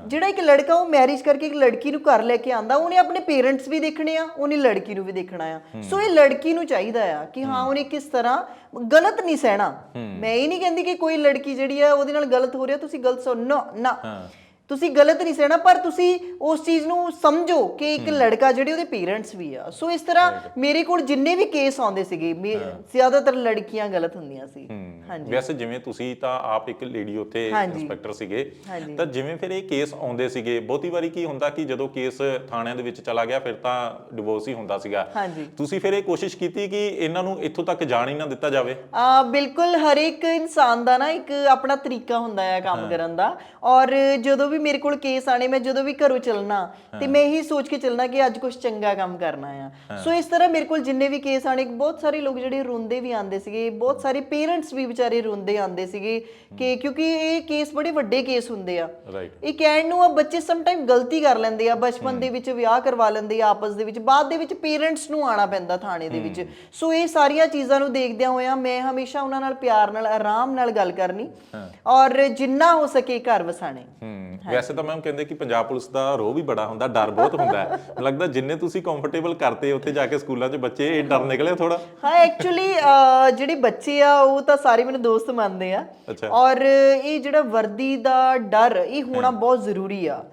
ਜਿਹੜਾ ਇੱਕ ਲੜਕਾ ਉਹ ਮੈਰਿਜ ਕਰਕੇ ਇੱਕ ਲੜਕੀ ਨੂੰ ਘਰ ਲੈ ਕੇ ਆਂਦਾ ਉਹਨੇ ਆਪਣੇ ਪੇਰੈਂਟਸ ਵੀ ਦੇਖਣੇ ਆ ਉਹਨੇ ਲੜਕੀ ਨੂੰ ਵੀ ਦੇਖਣਾ ਆ। ਸੋ ਇਹ ਲੜਕੀ ਨੂੰ ਚਾਹੀਦਾ ਆ ਕਿ ਹਾਂ ਉਹਨੇ ਕਿਸ ਤਰ੍ਹਾਂ ਗਲਤ ਨਹੀਂ ਸਹਿਣਾ। ਮੈਂ ਇਹ ਨਹੀਂ ਕਹਿੰਦੀ ਕਿ ਕੋਈ ਲੜਕੀ ਜਿਹੜੀ ਆ ਉਹਦੇ ਨਾਲ ਗਲਤ ਹੋ ਰਿਹਾ ਤੁਸੀਂ ਗਲਤ ਸੁਣੋ ਨਾ ਤੁਸੀਂ ਗਲਤ ਨਹੀਂ ਸਹਿਣਾ ਪਰ ਤੁਸੀਂ ਉਸ ਚੀਜ਼ ਨੂੰ ਸਮਝੋ ਕਿ ਇੱਕ ਲੜਕਾ ਜਿਹੜੇ ਉਹਦੇ ਪੇਰੈਂਟਸ ਵੀ ਆ। ਸੋ ਇਸ ਤਰ੍ਹਾਂ ਮੇਰੇ ਕੋਲ ਜਿੰਨੇ ਵੀ ਕੇਸ ਆਉਂਦੇ ਸੀਗੇ ਮੇ- ਜ਼ਿਆਦਾਤਰ ਲੜਕੀਆਂ ਗਲਤ ਹੁੰਦੀਆਂ ਸੀ। ਹਾਂਜੀ। ਵੈਸੇ ਜਿਵੇਂ ਤੁਸੀਂ ਤਾਂ ਆਪ ਇੱਕ ਲੇਡੀ ਉੱਥੇ ਹਾਂਜੀ। ਇੰਸਪੈਕਟਰ ਸੀਗੇ ਹਾਂਜੀ। ਤਾਂ ਜਿਵੇਂ ਫਿਰ ਇਹ ਕੇਸ ਆਉਂਦੇ ਸੀਗੇ ਬਹੁਤੀ ਵਾਰੀ ਕੀ ਹੁੰਦਾ ਕਿ ਜਦੋਂ ਕੇਸ ਥਾਣਿਆਂ ਦੇ ਵਿੱਚ ਚਲਾ ਗਿਆ ਫਿਰ ਤਾਂ ਡਿਵੋਰਸ ਹੀ ਹੁੰਦਾ ਸੀਗਾ। ਹਾਂਜੀ। ਤੁਸੀਂ ਫਿਰ ਇਹ ਕੋਸ਼ਿਸ਼ ਕੀਤੀ ਕਿ ਇਹਨਾਂ ਨੂੰ ਇੱਥੋਂ ਤੱਕ ਜਾਣ ਹੀ ਨਾ ਦਿੱਤਾ ਜਾਵੇ? ਆ ਬਿਲਕੁਲ ਹਰ ਇੱਕ ਇਨਸਾਨ ਦਾ ਨਾ ਇੱਕ ਆਪਣਾ ਤਰੀਕਾ ਹੁੰਦਾ ਹੈ ਕੰਮ ਕਰਨ ਦਾ। ਔਰ ਜਦੋਂ ਵੀ ਵੀ ਮੇਰੇ ਕੋਲ ਕੇਸ ਆਣੇ ਮੈਂ ਜਦੋਂ ਵੀ ਘਰੋਂ ਚੱਲਣਾ ਤੇ ਮੈਂ ਇਹੀ ਸੋਚ ਕੇ ਚੱਲਣਾ ਕਿ ਅੱਜ ਕੁਝ ਚੰਗਾ ਕੰਮ ਕਰਨਾ ਆ। ਸੋ ਇਸ ਤਰ੍ਹਾਂ ਮੇਰੇ ਕੋਲ ਜਿੰਨੇ ਵੀ ਕੇਸ ਆਣੇ ਬਹੁਤ ਸਾਰੇ ਲੋਕ ਜਿਹੜੇ ਰੋਂਦੇ ਵੀ ਆਉਂਦੇ ਸੀਗੇ ਬਹੁਤ ਸਾਰੇ ਪੇਰੈਂਟਸ ਵੀ ਵਿਚਾਰੇ ਰੋਂਦੇ ਆਉਂਦੇ ਸੀਗੇ ਕਿ ਕਿਉਂਕਿ ਇਹ ਕੇਸ ਬੜੇ ਵੱਡੇ ਕੇਸ ਹੁੰਦੇ ਆ। ਇਹ ਕਹਿਣ ਨੂੰ ਆ ਬੱਚੇ ਸਮ ਟਾਈਮ ਗਲਤੀ ਕਰ ਲੈਂਦੇ ਆ ਬਚਪਨ ਦੇ ਵਿੱਚ ਵਿਆਹ ਕਰਵਾ ਲੈਂਦੇ ਆ ਆਪਸ ਦੇ ਵਿੱਚ ਬਾਅਦ ਦੇ ਵਿੱਚ ਪੇਰੈਂਟਸ ਨੂੰ ਆਣਾ ਪੈਂਦਾ ਥਾਣੇ ਦੇ ਵਿੱਚ। ਸੋ ਇਹ ਸਾਰੀਆਂ ਚੀਜ਼ਾਂ ਨੂੰ ਦੇਖਦਿਆਂ ਹੋਇਆਂ ਮੈਂ ਹਮੇਸ਼ਾ ਉਹਨਾਂ ਨਾਲ ਪਿਆਰ ਨਾਲ ਆਰਾਮ ਨਾਲ ਗੱਲ ਕਰਨੀ ਔਰ ਜਿੰਨਾ ਹੋ ਸਕੇ ਘਰ ਵਸਾਣੇ ਵੈਸੇ ਤਾਂ ਮੈਮ ਕਹਿੰਦੇ ਕਿ ਪੰਜਾਬ ਪੁਲਿਸ ਦਾ ਰੋਹ ਵੀ ਬੜਾ ਹੁੰਦਾ ਡਰ ਬਹੁਤ ਹੁੰਦਾ ਹੈ। ਮੈਨੂੰ ਲੱਗਦਾ ਜਿੰਨੇ ਤੁਸੀਂ ਕੰਫਰਟੇਬਲ ਕਰਤੇ ਉੱਥੇ ਜਾ ਕੇ ਸਕੂਲਾਂ 'ਚ ਬੱਚੇ ਇਹ ਡਰ ਨਿਕਲੇ ਥੋੜਾ ਹਾਂ ਐਕਚੁਅਲੀ ਜਿਹੜੇ ਬੱਚੇ ਆ ਉਹ ਤਾਂ ਸਾਰੇ ਮੈਨੂੰ ਦੋਸਤ ਮੰਨਦੇ ਆ। ਔਰ ਇਹ ਜਿਹੜਾ ਵਰਦੀ ਦਾ ਡਰ ਇਹ ਹੋਣਾ ਬਹੁਤ ਜ਼ਰੂਰੀ ਆ।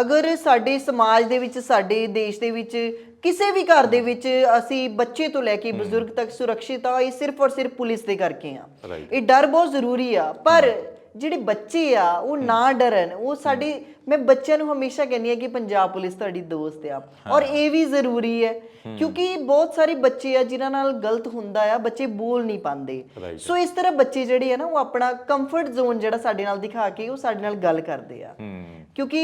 ਅਗਰ ਸਾਡੇ ਸਮਾਜ ਦੇ ਵਿੱਚ ਸਾਡੇ ਦੇਸ਼ ਦੇ ਵਿੱਚ ਕਿਸੇ ਵੀ ਘਰ ਦੇ ਵਿੱਚ ਅਸੀਂ ਬੱਚੇ ਤੋਂ ਲੈ ਕੇ ਬਜ਼ੁਰਗ ਤੱਕ ਸੁਰੱਖਿਅਤ ਆ ਇਹ ਸਿਰਫ ਔਰ ਸਿਰਫ ਪੁਲਿਸ ਦੇ ਕਰਕੇ ਆ. ਇਹ ਡਰ ਬਹੁਤ ਜ਼ਰੂਰੀ ਆ। ਪਰ ਜਿਹੜੇ ਬੱਚੇ ਆ ਉਹ ਨਾ ਡਰਨ ਉਹ ਸਾਡੇ ਮੈਂ ਬੱਚਿਆਂ ਨੂੰ ਹਮੇਸ਼ਾ ਕਹਿੰਦੀ ਆ ਕਿ ਪੰਜਾਬ ਪੁਲਿਸ ਤੁਹਾਡੀ ਦੋਸਤ ਆ। ਔਰ ਇਹ ਵੀ ਜ਼ਰੂਰੀ ਹੈ ਕਿਉਂਕਿ ਬਹੁਤ ਸਾਰੇ ਬੱਚੇ ਆ ਜਿਨ੍ਹਾਂ ਨਾਲ ਗਲਤ ਹੁੰਦਾ ਆ ਬੱਚੇ ਬੋਲ ਨਹੀਂ ਪਾਉਂਦੇ. ਸੋ ਇਸ ਤਰ੍ਹਾਂ ਬੱਚੇ ਜਿਹੜੇ ਆ ਨਾ ਉਹ ਆਪਣਾ ਕੰਫਰਟ ਜ਼ੋਨ ਜਿਹੜਾ ਸਾਡੇ ਨਾਲ ਦਿਖਾ ਕੇ ਉਹ ਸਾਡੇ ਨਾਲ ਗੱਲ ਕਰਦੇ ਆ। ਕਿਉਂਕਿ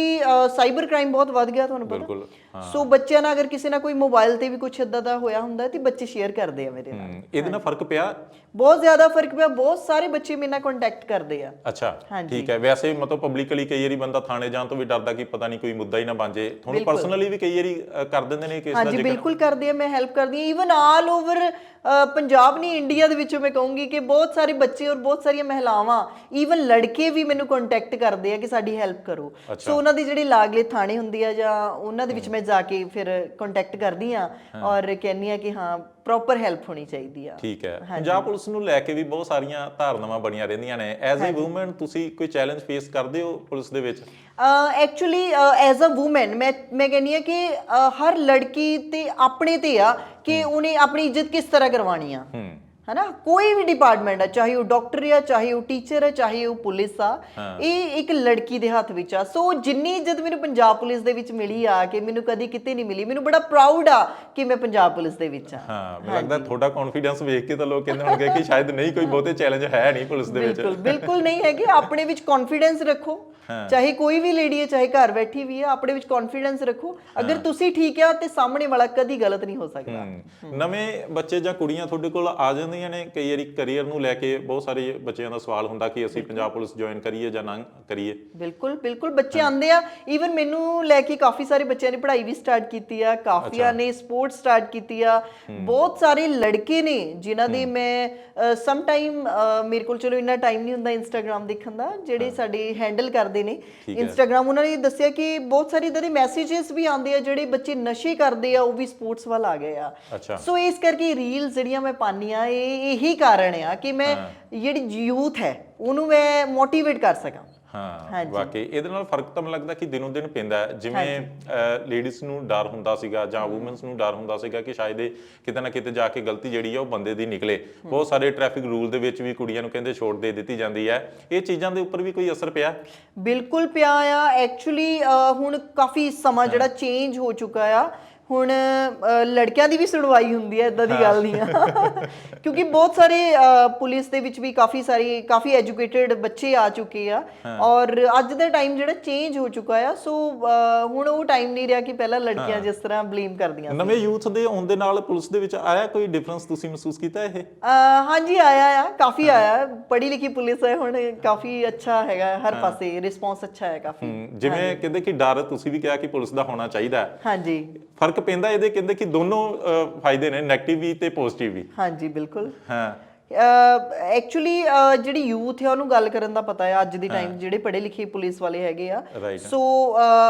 ਸਾਈਬਰ ਕ੍ਰਾਈਮ ਬਹੁਤ ਵੱਧ ਗਿਆ ਤੁਹਾਨੂੰ ਪਤਾ। ਬਿਲਕੁਲ ਸੋ ਬੱਚਿਆਂ ਨਾਲ ਅਗਰ ਕਿਸੇ ਨਾਲ ਕੋਈ ਮੋਬਾਈਲ ਤੇ ਵੀ ਕੁਝ ਇਦਾਂ ਦਾ ਹੋਇਆ ਹੁੰਦਾ ਤੇ ਬੱਚੇ ਸ਼ੇਅਰ ਕਰਦੇ ਆ ਮੇਰੇ ਨਾਲ। ਇਹਦੇ ਨਾਲ ਫ਼ਰਕ ਪਿਆ? ਬਹੁਤ ਜ਼ਿਆਦਾ ਫ਼ਰਕ ਪਿਆ ਬਹੁਤ ਸਾਰੇ ਬੱਚੇ ਮੇਰੇ ਨਾਲ ਕੰਟੈਕਟ ਕਰਦੇ ਆ। ਅੱਛਾ। ਠੀਕ ਹੈ ਵੈਸੇ ਮਤਲਬ ਪਬਲਿਕਲੀ ਕਈ ਵਾਰੀ ਬੰਦਾ ਥਾਣੇ ਜਾਣ ਤੋਂ ਵੀ ਡਰਦਾ ਕਿ ਪਤਾ ਨਹੀਂ ਕੋਈ ਮੁੱਦਾ ਹੀ ਨਾ ਬਣ ਜੇ। ਤੁਹਾਨੂੰ ਪਰਸਨਲੀ ਵੀ ਕਈ ਵਾਰੀ ਕਰ ਦਿੰਦੇ ਨੇ ਕੇਸ ਦਾ ਹਾਂਜੀ ਬਿਲਕੁਲ ਕਰਦੀ ਆ ਮੈਂ ਹੈਲਪ ਕਰਦੀ ਆ ਈਵਨ ਆਲ ਓਵਰ ਪੰਜਾਬ ਨਹੀਂ ਇੰਡੀਆ ਦੇ ਵਿੱਚੋਂ ਮੈਂ ਕਹੂੰਗੀ ਕਿ ਬਹੁਤ ਸਾਰੇ ਬੱਚੇ ਔਰ ਬਹੁਤ ਸਾਰੀਆਂ ਮਹਿਲਾਵਾਂ ਈਵਨ ਲੜਕੇ ਵੀ ਮੈਨੂੰ ਕੰਟੈਕਟ ਕਰਦੇ ਆ ਕਿ ਸਾਡੀ ਹੈਲਪ ਕਰੋ। ਸੋ ਉਹਨਾਂ ਦੀ ਜਿਹੜੀ ਲਾਗਲੇ ਥਾਣੇ ਹੁੰਦੀ ਆ ਜਾਂ ਉਹਨਾਂ ਦੇ ਵਿੱਚ ਮੈਂ ਜਾ ਕੇ ਫਿਰ ਕੰਟੈਕਟ ਕਰਦੀ ਆ ਔਰ ਕਹਿੰਨੀ ਆ ਕਿ ਹਾਂ ਪ੍ਰੋਪਰ ਹੈਲਪ ਹੋਣੀ ਚਾਹੀਦੀ ਆ। ਠੀਕ ਹੈ। ਪੰਜਾਬ ਪੁਲਿਸ ਨੂੰ ਲੈ ਕੇ ਵੀ ਬਹੁਤ ਸਾਰੀਆਂ ਧਾਰਨਾਵਾਂ ਬਣੀਆਂ ਰਹਿੰਦੀਆਂ ਨੇ। ਐਜ਼ ਅ ਔਮਨ ਤੁਸੀਂ ਕੋਈ ਚੈਲੰਜ ਫੇਸ ਕਰਦੇ ਹੋ ਪੁਲਿਸ ਦੇ ਵਿੱਚ? ਐਕਚੁਅਲੀ ਐਜ਼ ਅ ਔਮਨ ਮੈਂ ਮੈਂ ਕਹਿੰਨੀ ਆ ਕਿ ਹਰ ਲੜਕੀ ਤੇ ਆਪਣੇ ਤੇ ਆ ਕਿ ਉਹਨੇ ਆਪਣੀ ਇੱਜ਼ਤ ਕਿਸ ਤਰ੍ਹਾਂ ਕਰਵਾਣੀ ਆ। ਹੂੰ। ਹਨਾ? ਕੋਈ ਵੀ ਡਿਪਾਰਟਮੈਂਟ ਆ ਚਾਹੇ ਉਹ ਡਾਕਟਰ ਆ ਚਾਹੇ ਉਹ ਟੀਚਰ ਆ ਚਾਹੇ ਉਹ ਪੁਲਿਸ ਆ ਇਹ ਇੱਕ ਲੜਕੀ ਦੇ ਹੱਥ ਵਿੱਚ ਆ। ਸੋ ਜਿੰਨੀ ਇੱਜ਼ਤ ਮੈਨੂੰ ਪੰਜਾਬ ਪੁਲਿਸ ਦੇ ਵਿੱਚ ਮਿਲੀ ਆ ਕਿ ਮੈਨੂੰ ਕਦੀ ਕਿਤੇ ਨਹੀਂ ਮਿਲੀ ਮੈਨੂੰ ਬੜਾ ਪ੍ਰਾਊਡ ਆ ਕਿ ਮੈਂ ਪੰਜਾਬ ਪੁਲਿਸ ਦੇ ਵਿੱਚ ਆ। ਹਾਂ ਮੈਨੂੰ ਲੱਗਦਾ ਤੁਹਾਡਾ ਕੌਨਫੀਡੈਂਸ ਵੇਖ ਕੇ ਤਾਂ ਲੋਕ ਕਹਿੰਦੇ ਹੋਣਗੇ ਕਿ ਸ਼ਾਇਦ ਨਹੀਂ ਕੋਈ ਬਹੁਤੇ ਚੈਲੰਜ ਹੈ ਨਹੀਂ ਪੁਲਿਸ ਦੇ ਵਿੱਚ। ਬਿਲਕੁਲ ਬਿਲਕੁਲ ਨਹੀਂ ਹੈਗੇ। ਆਪਣੇ ਵਿੱਚ ਕੌਨਫੀਡੈਂਸ ਰੱਖੋ। ਚਾਹੇ ਕੋਈ ਵੀ ਲੇਡੀ ਹੈ ਚਾਹੇ ਘਰ ਬੈਠੀ ਵੀ ਹੈ ਆਪਣੇ ਵਿੱਚ ਕੌਨਫੀਡੈਂਸ ਰੱਖੋ। ਅਗਰ ਤੁਸੀਂ ਠੀਕ ਆ ਤੇ ਸਾਹਮਣੇ ਵਾਲਾ ਕਦੀ ਗਲਤ ਨਹੀਂ ਹੋ ਸਕਦਾ। ਨਵੇਂ ਬੱਚੇ ਜਾਂ ਕੁੜੀਆਂ ਤੁਹਾਡੇ ਕੋਲ ਆ ਜਾਂਦੀਆਂ ਨੇ ਕਈ ਵਾਰੀ ਕੈਰੀਅਰ ਨੂੰ ਲੈ ਕੇ ਬਹੁਤ ਸਾਰੇ ਬੱਚਿਆਂ ਦਾ ਸਵਾਲ ਹੁੰਦਾ ਕਿ ਅਸੀਂ ਪੰਜਾਬ ਪੁਲਿਸ ਜੁਆਇਨ ਕਰੀਏ ਜਾਂ ਨਾ ਕਰੀਏ। ਬਿਲਕੁਲ ਬਿਲਕੁਲ। ਬੱਚੇ ਆਂਦੇ ਆ। ਈਵਨ ਮੈਨੂੰ ਲੈ ਕੇ ਕਾਫੀ ਸਾਰੇ ਬੱਚਿਆਂ ਨੇ ਪੜ੍ਹਾਈ ਵੀ ਸਟਾਰਟ ਕੀਤੀ ਆ ਕਾਫੀਆਂ ਨੇ ਸਪੋਰਟ ਸਟਾਰਟ ਕੀਤੀ ਆ। ਬਹੁਤ ਸਾਰੇ ਲੜਕੇ ਨੇ ਜਿਨ੍ਹਾਂ ਦੇ ਮੈਂ ਸਮ ਟਾਈਮ ਮੇਰੇ ਕੋਲ ਚਲੋ ਇੰਨਾ ਟਾਈਮ ਨਹੀਂ ਹੁੰਦਾ ਇੰਸਟਾਗ੍ਰam ਦੇਖਣ ਦਾ ਜਿਹੜੇ ਸਾਡੇ ਹੈਂਡਲ ਕਰਦੇ ਨੇ। ਇੰਸਟਾਗ੍ਰam ਉਹਨਾਂ ਨੇ ਦੱਸਿਆ ਕਿ ਬਹੁਤ ਸਾਰੇ ਇਦਾਂ ਦੇ ਮੈਸੇजेस ਵੀ ਆਉਂਦੇ ਆ ਜਿਹੜੇ ਬੱਚੇ ਨਸ਼ੇ ਕਰਦੇ ਆ ਉਹ ਵੀ ਸਪੋਰਟਸ ਵੱਲ ਆ ਗਏ ਆ। ਸੋ ਇਸ ਕਰਕੇ ਰੀਲਸ ਜਿਹੜੀਆਂ ਮੈਂ ਪਾਉਂਦੀ ਆ ਇਹ ਇਹੀ ਕਾਰਨ ਆ ਕਿ ਮੈਂ ਜਿਹੜੀ ਯੂਥ ਹੈ ਉਹਨੂੰ ਮੈਂ ਮੋਟੀਵੇਟ ਕਰ ਸਕਾਂ। ਹਾਂ ਵਾਕਈ। ਇਹਦੇ ਨਾਲ ਫ਼ਰਕ ਤਾਂ ਮੈਨੂੰ ਲੱਗਦਾ ਕਿ ਦਿਨੋਂ ਦਿਨ ਪੈਂਦਾ ਜਿਵੇਂ ਲੇਡੀਜ਼ ਨੂੰ ਡਰ ਹੁੰਦਾ ਸੀਗਾ ਜਾਂ ਔਮਨਸ ਨੂੰ ਡਰ ਹੁੰਦਾ ਸੀਗਾ ਕਿ ਸ਼ਾਇਦ ਇਹ ਕਿਤੇ ਨਾ ਕਿਤੇ ਜਾ ਕੇ ਗਲਤੀ ਜਿਹੜੀ ਆ ਉਹ ਬੰਦੇ ਦੀ ਨਿਕਲੇ। ਬਹੁਤ ਸਾਰੇ ਟ੍ਰੈਫਿਕ ਰੂਲ ਦੇ ਵਿੱਚ ਵੀ ਕੁੜੀਆਂ ਨੂੰ ਕਹਿੰਦੇ ਛੋਟ ਦੇ ਦਿੱਤੀ ਜਾਂਦੀ ਹੈ। ਇਹ ਚੀਜ਼ਾਂ ਦੇ ਉੱਪਰ ਵੀ ਕੋਈ ਅਸਰ ਪਿਆ? ਬਿਲਕੁਲ ਪਿਆ ਆ। ਐਕਚੁਅਲੀ ਹੁਣ ਕਾਫੀ ਸਮਾਂ ਜਿਹੜਾ ਚੇਂਜ ਹੋ ਚੁੱਕਾ ਆ। ਹੁਣ ਲੜਕਿਆਂ ਦੀ ਵੀ ਸੁਣਵਾਈ ਹੁੰਦੀ ਹੈ ਇਦਾਂ ਦੀ ਗੱਲ ਨਹੀਂ ਆ। ਕਿਉਂਕਿ ਬਹੁਤ ਸਾਰੇ ਪੁਲਿਸ ਦੇ ਵਿੱਚ ਵੀ ਕਾਫੀ ਸਾਰੀ ਕਾਫੀ ਐਜੂਕੇਟਿਡ ਬੱਚੇ ਆ ਚੁੱਕੇ ਆ ਔਰ ਅੱਜ ਦਾ ਟਾਈਮ ਜਿਹੜਾ ਚੇਂਜ ਹੋ ਚੁੱਕਾ ਆ ਸੋ ਹੁਣ ਉਹ ਟਾਈਮ ਨਹੀਂ ਰਿਹਾ ਕਿ ਪਹਿਲਾਂ ਲੜਕੀਆਂ ਜਿਸ ਤਰ੍ਹਾਂ ਬਲੇਮ ਕਰਦੀਆਂ ਨਵੇਂ ਯੂਥ ਦੇ ਆਉਣ ਦੇ ਨਾਲ ਪੁਲਿਸ ਦੇ ਵਿੱਚ ਆਇਆ ਕੋਈ ਡਿਫਰੈਂਸ ਤੁਸੀਂ ਮਹਿਸੂਸ ਕੀਤਾ ਇਹ? ਹਾਂਜੀ ਆਇਆ ਆ ਕਾਫੀ ਆਇਆ। ਪੜ੍ਹੀ ਲਿਖੀ ਪੁਲਿਸ ਹੈ ਹੁਣ ਕਾਫੀ ਅੱਛਾ ਹੈਗਾ ਹਰ ਪਾਸੇ ਰਿਸਪੌਂਸ ਅੱਛਾ ਹੈ ਕਾਫੀ। ਜਿਵੇਂ ਕਹਿੰਦੇ ਕਿ ਡਰ ਤੁਸੀਂ ਵੀ ਕਿਹਾ ਕਿ ਪੁਲਿਸ ਦਾ ਹੋਣਾ ਚਾਹੀਦਾ। ਹੈ ਹਾਂਜੀ। ਫ਼ਰਕ ਪੈਂਦਾ ਇਹਦੇ ਕਹਿੰਦੇ ਕਿ ਦੋਨੋਂ ਫਾਇਦੇ ਨੇ 네ਗੇਟਿਵ ਵੀ ਤੇ ਪੋਜ਼ਿਟਿਵ ਵੀ। ਹਾਂਜੀ ਬਿਲਕੁਲ। ਹਾਂ। ਐਕਚੁਅਲੀ ਜਿਹੜੀ ਯੂਥ ਹੈ ਉਹਨੂੰ ਗੱਲ ਕਰਨ ਦਾ ਪਤਾ ਹੈ ਅੱਜ ਦੀ ਟਾਈਮ ਜਿਹੜੇ ਪੜ੍ਹੇ ਲਿਖੇ ਪੁਲਿਸ ਵਾਲੇ ਹੈਗੇ ਆ। Right. ਸੋ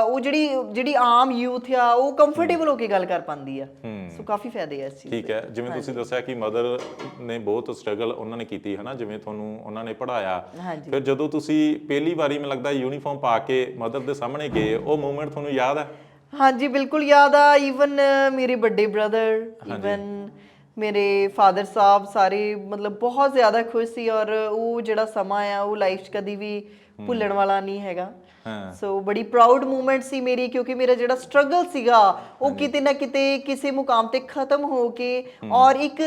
ਉਹ ਜਿਹੜੀ ਜਿਹੜੀ ਆਮ ਯੂਥ ਆ ਉਹ ਕੰਫਰਟੇਬਲ ਹੋ ਕੇ ਗੱਲ ਕਰ ਪਾਉਂਦੀ ਆ। ਸੋ ਕਾਫੀ ਫਾਇਦੇ ਆ ਇਸ ਚੀਜ਼ ਠੀਕ ਹੈ। ਜਿਵੇਂ ਤੁਸੀਂ ਦੱਸਿਆ ਕਿ ਮਦਰ ਨੇ ਬਹੁਤ ਸਟਰਗਲ ਉਹਨਾਂ ਨੇ ਕੀਤੀ ਹੈ ਨਾ ਜਿਵੇਂ ਤੁਹਾਨੂੰ ਉਹਨਾਂ ਨੇ ਪੜਾਇਆ ਹਾਂਜੀ। ਫਿਰ ਜਦੋਂ ਤੁਸੀਂ ਪਹਿਲੀ ਵਾਰੀ ਮੈਨੂੰ ਲੱਗਦਾ ਯੂਨੀਫਾਰਮ ਪਾ ਕੇ ਮਦਰ ਦੇ ਸਾਹਮਣੇ ਗਏ ਉਹ ਮੂਮੈਂਟ ਤੁਹਾਨੂੰ ਯਾਦ ਹੈ? ਹਾਂਜੀ ਬਿਲਕੁਲ ਯਾਦ ਆ ਈਵਨ ਮੇਰੇ ਵੱਡੇ ਬ੍ਰਦਰ ਈਵਨ ਮੇਰੇ ਫਾਦਰ ਸਾਹਿਬ ਸਾਰੇ ਮਤਲਬ ਬਹੁਤ ਜ਼ਿਆਦਾ ਖੁਸ਼ ਸੀ ਔਰ ਉਹ ਜਿਹੜਾ ਸਮਾਂ ਆ ਉਹ ਲਾਈਫ 'ਚ ਕਦੀ ਵੀ ਭੁੱਲਣ ਵਾਲਾ ਨਹੀਂ ਹੈਗਾ। ਸੋ ਬੜੀ ਪ੍ਰਾਊਡ ਮੂਮੈਂਟ ਸੀ ਮੇਰੀ ਕਿਉਂਕਿ ਮੇਰਾ ਜਿਹੜਾ ਸਟਰਗਲ ਸੀਗਾ ਉਹ ਕਿਤੇ ਨਾ ਕਿਤੇ ਕਿਸੇ ਮੁਕਾਮ ਤੇ ਖਤਮ ਹੋ ਕੇ ਔਰ ਇੱਕ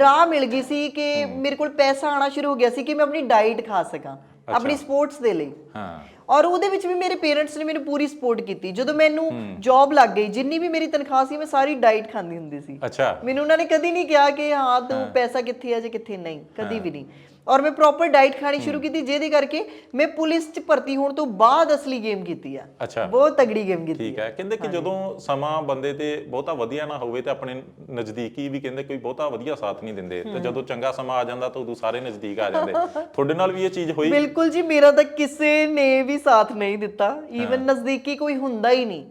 ਰਾਹ ਮਿਲ ਗਈ ਸੀ ਕਿ ਮੇਰੇ ਕੋਲ ਪੈਸਾ ਆਣਾ ਸ਼ੁਰੂ ਹੋ ਗਿਆ ਸੀ ਕਿ ਮੈਂ ਆਪਣੀ ਡਾਈਟ ਖਾ ਸਕਾਂ ਆਪਣੀ ਸਪੋਰਟਸ ਦੇ ਲਈ। ਹਾਂ। ਔਰ ਉਹਦੇ ਵਿੱਚ ਵੀ ਮੇਰੇ ਪੇਰੈਂਟਸ ਨੇ ਮੈਨੂੰ ਪੂਰੀ ਸਪੋਰਟ ਕੀਤੀ। ਜਦੋਂ ਮੈਨੂੰ ਜੌਬ ਲੱਗ ਗਈ ਜਿੰਨੀ ਵੀ ਮੇਰੀ ਤਨਖਾਹ ਸੀ ਮੈਂ ਸਾਰੀ ਡਾਈਟ ਖਾਂਦੀ ਹੁੰਦੀ ਸੀ। ਅੱਛਾ। ਮੈਨੂੰ ਉਹਨਾਂ ਨੇ ਕਦੀ ਨਹੀਂ ਕਿਹਾ ਕਿ ਹਾਂ ਤੂੰ ਪੈਸਾ ਕਿੱਥੇ ਹੈ ਜਾਂ ਕਿੱਥੇ ਨਹੀਂ ਕਦੀ ਵੀ ਨਹੀਂ। ਔਰ ਮੈਂ ਪ੍ਰੋਪਰ ਡਾਈਟ ਖਾਣੀ ਸ਼ੁਰੂ ਕੀਤੀ ਜਿਹਦੇ ਕਰਕੇ ਮੈਂ ਪੁਲਿਸ 'ਚ ਭਰਤੀ ਹੋਣ ਤੋਂ ਬਾਅਦ ਅਸਲੀ ਗੇਮ ਕੀਤੀ ਆ। ਅੱਛਾ। ਬਹੁਤ ਤਗੜੀ ਗੇਮ ਕੀਤੀ ਠੀਕ ਹੈ। ਕਹਿੰਦੇ ਕਿ ਜਦੋਂ ਸਮਾਂ ਬੰਦੇ ਤੇ ਬਹੁਤਾ ਵਧੀਆ ਨਾ ਹੋਵੇ ਤੇ ਆਪਣੇ ਨਜ਼ਦੀਕੀ ਵੀ ਕਹਿੰਦੇ ਕੋਈ ਬਹੁਤਾ ਵਧੀਆ ਸਾਥ ਨਹੀਂ ਦਿੰਦੇ ਤੇ ਜਦੋਂ ਚੰਗਾ ਸਮਾਂ ਆ ਜਾਂਦਾ ਤਾਂ ਉਦੋਂ ਸਾਰੇ ਨਜ਼ਦੀਕ ਆ ਜਾਂਦੇ। ਤੁਹਾਡੇ ਨਾਲ ਵੀ ਇਹ ਚੀਜ਼ ਹੋਈ? ਬਿਲਕੁਲ ਜੀ ਮੇਰਾ ਤਾਂ ਕਿਸੇ ਨੇ ਵੀ ਸਾਥ ਨਹੀਂ ਦਿੱਤਾ। ਈਵਨ ਨਜ਼ਦੀਕੀ ਕੋਈ ਹੁੰਦਾ ਹੀ ਨਹੀਂ।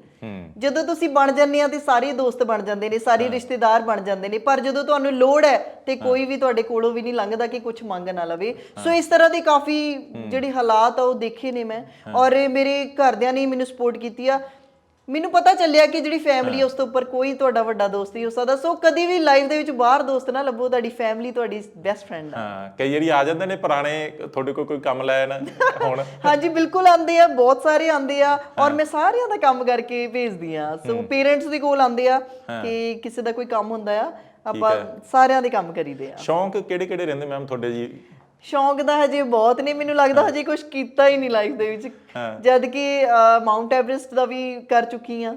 ਜਦੋਂ ਤੁਸੀਂ ਬਣ ਜਾਂਦੇ ਆ ਤੇ ਸਾਰੇ ਦੋਸਤ ਬਣ ਜਾਂਦੇ ਨੇ ਸਾਰੇ ਰਿਸ਼ਤੇਦਾਰ ਬਣ ਜਾਂਦੇ ਨੇ ਪਰ ਜਦੋਂ ਤੁਹਾਨੂੰ ਲੋੜ ਹੈ ਤੇ ਕੋਈ ਵੀ ਤੁਹਾਡੇ ਕੋਲੋਂ ਵੀ ਨਹੀਂ ਲੰਘਦਾ ਕਿ ਕੁਝ ਮੰਗ ਨਾ ਲਵੇ। ਸੋ ਇਸ ਤਰ੍ਹਾਂ ਦੇ ਕਾਫੀ ਜਿਹੜੇ ਹਾਲਾਤ ਆ ਉਹ ਦੇਖੇ ਨੇ ਮੈਂ। ਔਰ ਮੇਰੇ ਘਰਦਿਆਂ ਨੇ ਮੈਨੂੰ ਸਪੋਰਟ ਕੀਤੀ ਆ। ਮੈਨੂੰ ਪਤਾ ਚੱਲਿਆ ਕਿ ਜਿਹੜੀ ਫੈਮਿਲੀ ਉਸ ਤੋਂ ਉੱਪਰ ਕੋਈ ਤੁਹਾਡਾ ਵੱਡਾ ਦੋਸਤ ਨਹੀਂ ਹੋ ਸਕਦਾ। ਸੋ ਕਦੀ ਵੀ ਲਾਈਫ ਦੇ ਵਿੱਚ ਬਾਹਰ ਦੋਸਤ ਨਾ ਲੱਭੋ ਤੁਹਾਡੀ ਫੈਮਿਲੀ ਤੁਹਾਡੀ ਬੈਸਟ ਫਰੈਂਡ ਆ। ਹਾਂ ਕਈ ਵਾਰੀ ਆ ਜਾਂਦੇ ਨੇ ਪੁਰਾਣੇ ਤੁਹਾਡੇ ਕੋਲ ਕੋਈ ਕੰਮ ਲੈਣ ਹੁਣ। ਹਾਂਜੀ ਬਿਲਕੁਲ ਆਉਂਦੇ ਆ ਬਹੁਤ ਸਾਰੇ ਆਉਂਦੇ ਆ ਔਰ ਮੈਂ ਸਾਰਿਆਂ ਦਾ ਕੰਮ ਕਰਕੇ ਭੇਜਦੀ ਆ ਸੋ ਪੇਰੈਂਟਸ ਦੇ ਕੋਲ ਆਉਂਦੇ ਆ ਕਿ ਕਿਸੇ ਦਾ ਕੋਈ ਕੰਮ ਹੁੰਦਾ ਆ ਆਪਾਂ ਸਾਰਿਆਂ ਦੇ ਕੰਮ ਕਰੀਦੇ ਆ। ਸ਼ੌਂਕ ਕਿਹੜੇ ਕਿਹੜੇ ਰਹਿੰਦੇ ਮੈਮ ਤੁਹਾਡੇ ਜੀ? ਸ਼ੌਂਕ ਦਾ ਹਜੇ ਬਹੁਤ ਨੇ ਮੈਨੂੰ ਲੱਗਦਾ ਹਜੇ ਕੁਝ ਕੀਤਾ ਹੀ ਨਹੀਂ ਲਾਈਫ ਦੇ ਵਿੱਚ। ਜਦ ਕਿ ਮਾਊਂਟ ਐਵਰੈਸਟ ਦਾ ਵੀ ਕਰ ਚੁੱਕੀ ਆ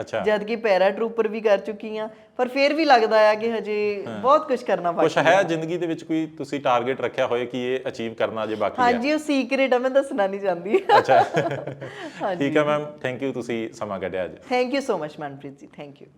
ਅੱਛਾ। ਜਦ ਕਿ ਪੈਰਾ ਟਰੂਪਰ ਵੀ ਕਰ ਚੁੱਕੀ ਆ ਪਰ ਫਿਰ ਵੀ ਲੱਗਦਾ ਆ ਕਿ ਹਜੇ ਬਹੁਤ ਕੁਝ ਕਰਨਾ ਬਾਕੀ ਕੁਛ ਹੈ ਜ਼ਿੰਦਗੀ ਦੇ ਵਿੱਚ ਕੋਈ ਤੁਸੀਂ ਟਾਰਗੇਟ ਰੱਖਿਆ ਹੋਏ ਕਿ ਇਹ ਅਚੀਵ ਕਰਨਾ ਜੇ ਬਾਕੀ ਹੈ? ਹਾਂਜੀ ਉਹ ਸੀਕ੍ਰੀਟ ਆ ਮੈਂ ਦੱਸਣਾ ਨਹੀਂ ਚਾਹੁੰਦੀ। ਅੱਛਾ। ਠੀਕ ਹੈ ਮੈਮ ਥੈਂਕ ਯੂ ਤੁਸੀਂ ਸਮਾਂ ਕੱਢਿਆ ਅੱਜ। Thank you so much Manpreet ji thank you